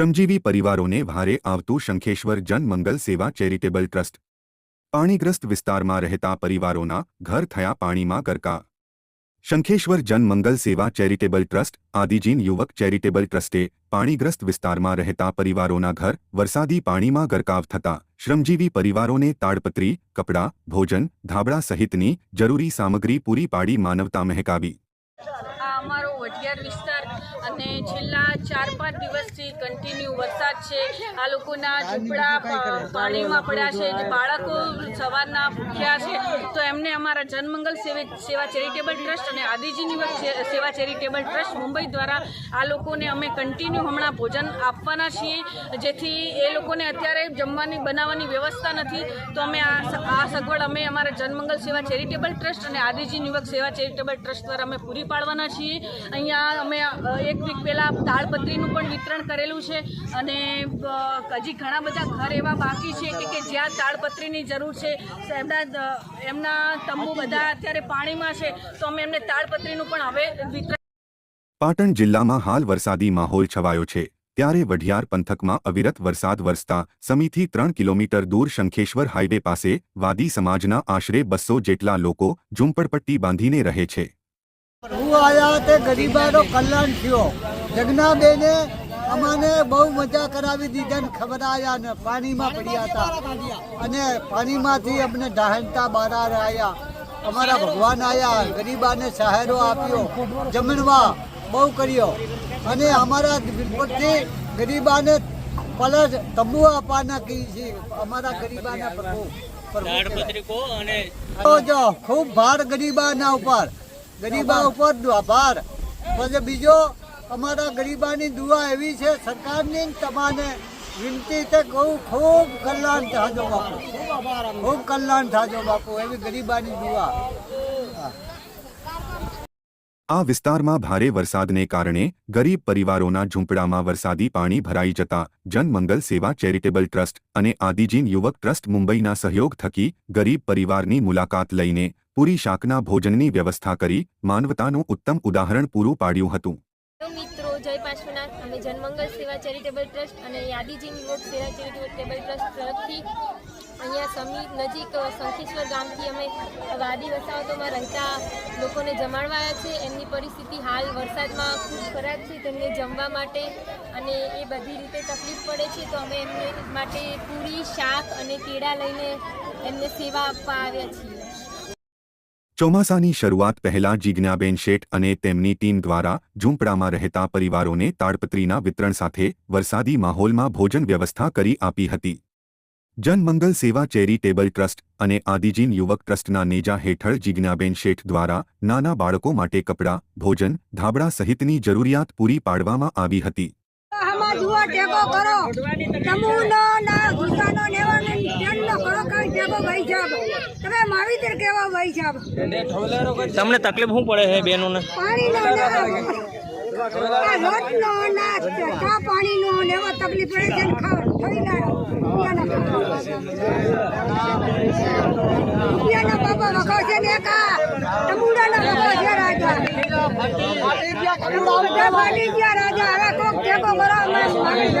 શ્રમજીવી પરિવારોને ભારે આવતું શંખેશ્વર જનમંગલ સેવા ચેરિટેબલ ટ્રસ્ટ પાણીગ્રસ્ત વિસ્તારમાં રહેતા પરિવારોના ઘર થયા પાણીમાં ગરકા શંખેશ્વર જનમંગલ સેવા ચેરિટેબલ ટ્રસ્ટ આદિજીન યુવક ચેરિટેબલ ટ્રસ્ટે પાણીગ્રસ્ત વિસ્તારમાં રહેતા પરિવારોના ઘર વરસાદી પાણીમાં ગરકાવ થતા શ્રમજીવી પરિવારોને તાડપત્રી કપડાં ભોજન ધાબળા સહિતની જરૂરી સામગ્રી પૂરી પાડી માનવતા મહેકાવી આ અમારો વઢિયાર વિસ્તાર છેલ્લા ચાર પાંચ દિવસથી કન્ટિન્યુ વરસાદ છે. આ લોકોના ઝૂંપડા પાણીમાં પડ્યા છે. બાળકો સવારના ભૂખ્યા છે. તો એમને અમારા જનમંગલ સેવે ચેરિટેબલ ટ્રસ્ટ અને આદિજી યુવક સેવા ચેરિટેબલ ટ્રસ્ટ મુંબઈ દ્વારા આ લોકોને અમે કન્ટિન્યુ હમણાં ભોજન આપવાના છીએ. જેથી એ લોકોને અત્યારે જમવાની, બનાવવાની વ્યવસ્થા નથી. તો અમે આ સગવડ અમે અમારા જનમંગલ સેવા ચેરિટેબલ ટ્રસ્ટ અને આદિજી યુવક સેવા ચેરિટેબલ ટ્રસ્ટ દ્વારા અમે પૂરી પાડવાના છીએ. અહીંયા અમે એક વીક પહેલાં તાળપત્રીનું પણ વિતરણ કરેલું છે. અને હજી ઘણા બધા ઘર એવા બાકી છે કે જ્યાં તાળપત્રીની જરૂર છે. એમના એમના તંબુ બધા અત્યારે પાણીમાં છે તો અમે એમને તાડપત્રીનું પણ હવે વિતરણ પાટણ જિલ્લામાં હાલ વરસાદી માહોલ છવાયો છે. ત્યારે વઢિયાર પંથકમાં અવિરત વરસાદ વરસતા સમીથી ત્રણ કિલોમીટર દૂર શંખેશ્વર હાઈવે પાસે વાદી સમાજના આશરે બસો જેટલા લોકો ઝૂંપડપટ્ટી બાંધીને રહે છે. હું આયા તે ગરીબાનો કલ્યાણ થયો. જગનાબેને અમને બહુ મજા કરાવી દીધા ને ખવડાયા ને પાણીમાં પડ્યા હતા. અને પાણીમાંથી અમને ડાહનતા બહાર આવ્યા અમારા ભગવાન આયા ગરીબાને સહારો આપ્યો જમણવા બહુ કર્યો. અને અમારા પરથી ગરીબાને પલસ તંબુ આપવાના કહી છે. અમારા ગરીબાના પ્રભુ જો ખૂબ ભાર ગરીબાના ઉપર. ગરીબા ઉપર દુ- ભાર પછી બીજો અમારા ગરીબાની દુઆ એવી છે, સરકારની તમાને વિનંતી છે બહુ ખૂબ કલ્યાણ થાજો બાપુ. ખૂબ કલ્યાણ થાજો બાપુ, એવી ગરીબાની દુઆ. આ વિસ્તારમાં ભારે વરસાદને કારણે ગરીબ પરિવારોના ઝૂંપડામાં વરસાદી પાણી ભરાઈ જતા જનમંગલ સેવા ચેરિટેબલ ટ્રસ્ટ અને આદિજીન યુવક ટ્રસ્ટ મુંબઈના સહયોગ થકી ગરીબ પરિવારની મુલાકાત લઈને પૂરી શાકના ભોજનની વ્યવસ્થા કરી માનવતાનું ઉત્તમ ઉદાહરણ પૂરું પાડ્યું હતું. મિત્રો, જય પાર્શ્વનાથ. અમે જનમંગલ સેવા ચેરિટેબલ ટ્રસ્ટ અને યાદીજી યુવક સેવા ચેરિટેબલ ટ્રસ્ટ તરફથી અહીંયા સમી, નજીક શંખેશ્વર ગામથી અમે વાદી વસાહતોમાં રહેતા લોકોને જમાડવાયા છે. એમની પરિસ્થિતિ હાલ વરસાદમાં ખૂબ ખરાબ છે. તેમને જમવા માટે અને એ બધી રીતે તકલીફ પડે છે. તો અમે એમને માટે પૂરી શાક અને કેળા લઈને એમને સેવા આપવા આવ્યા છીએ. ચોમાસાની શરૂઆત પહેલા જીજ્ઞાબેન શેઠ અને તેમની ટીમ દ્વારા ઝૂંપડામાં રહેતા પરિવારોને તાડપત્રીના વિતરણ સાથે વરસાદી માહોલમાં ભોજન વ્યવસ્થા કરી આપી હતી. જનમંગલ સેવા ચેરિટેબલ ટ્રસ્ટ અને આદિજીન યુવક ટ્રસ્ટના નેજા હેઠળ જીજ્ઞાબેન શેઠ દ્વારા નાના બાળકો માટે કપડાં, ભોજન, ધાબળા સહિતની જરૂરિયાત પૂરી પાડવામાં આવી હતી. તમુનો તકલીફ શું પડે છે પાણીનો ના તકલીફ પડે છે લાડો વખો છે ને કા તમુડાના વખો છે રાજા. ફાટી ગયા રાજા. હવે કોક ટેકો અમે મારી દેવા